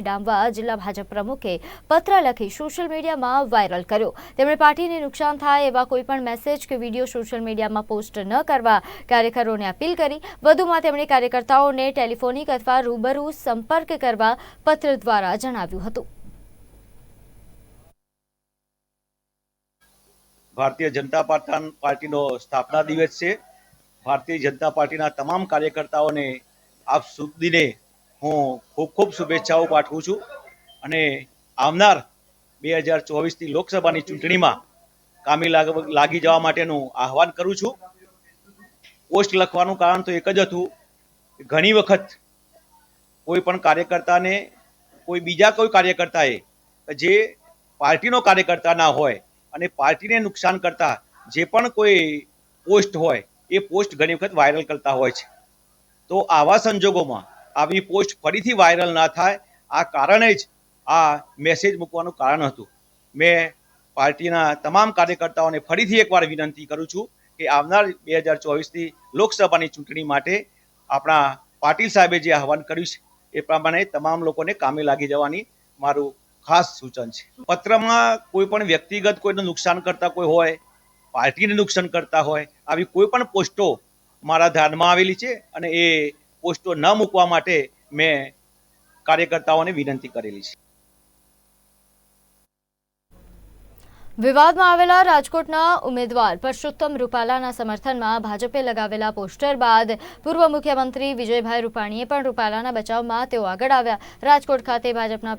ડામવા જિલ્લા ભાજપ પ્રમુખે પત્ર લખી સોશિયલ મીડિયામાં વાયરલ કર્યો. તેમણે પાર્ટીને નુકસાન થાય એવા કોઈપણ મેસેજ કે વીડિયો સોશિયલ મીડિયામાં પોસ્ટ ન કરવા કાર્યકરોને અપીલ કરી. વધુમાં તેમણે કાર્યકર્તાઓને ટેલિફોનિક અથવા રૂબરૂ સંપર્ક કરવા પત્ર દ્વારા જણાવ્યું હતું. ભારતીય જનતા પાર્ટા- પાર્ટીનો સ્થાપના દિવસ છે. ભારતીય જનતા પાર્ટીના તમામ કાર્યકર્તાઓને આપ સુધીને હું ખૂબ ખૂબ શુભેચ્છાઓ પાઠવું છું. અને આવનાર બે હજાર ચોવીસની લોકસભાની ચૂંટણીમાં કામી લાગ- જવા માટેનું આહવાન કરું છું. પોસ્ટ લખવાનું કારણ તો એક જ હતું ઘણી વખત કોઈ પણ કાર્યકર્તાને, કોઈ બીજા કોઈ કાર્યકર્તાએ જે પાર્ટીનો કાર્યકર્તા ના હોય અને પાર્ટીને નુકસાન કરતા જે પણ કોઈ પોસ્ટ હોય એ પોસ્ટ ઘણી વખત વાયરલ કરતા હોય છે. તો આવા સંજોગોમાં આવી પોસ્ટ ફરીથી વાયરલ ના થાય, આ કારણે જ આ મેસેજ મૂકવાનું કારણ હતું. મેં પાર્ટીના તમામ કાર્યકર્તાઓને ફરીથી એકવાર વિનંતી કરું છું કે આવનાર બે હજાર ચોવીસની લોકસભાની ચૂંટણી માટે આપણા પાટીલ સાહેબે જે આહવાન કર્યું છે, એ પ્રમાણે તમામ લોકોને કામે લાગી જવાની મારું ખાસ સૂચન છે. પત્રમાં કોઈ પણ વ્યક્તિગત કોઈને નુકસાન કરતા કોઈ હોય, પાર્ટીને નુકસાન કરતા હોય, આવી કોઈ પણ પોસ્ટો મારા ધ્યાનમાં આવેલી છે અને એ પોસ્ટો ન મૂકવા માટે મેં કાર્યકર્તાઓને વિનંતી કરેલી છે. વિવાદમાં આવેલા રાજકોટના ઉમેદવાર પરસોત્તમ રૂપાલાના સમર્થનમાં ભાજપે લગાવેલા પોસ્ટર બાદ પૂર્વ મુખ્યમંત્રી વિજયભાઈ રૂપાણીએ પણ રૂપાલાના બચાવમાં તેઓ આગળ આવ્યા. રાજકોટ ખાતે ભાજપના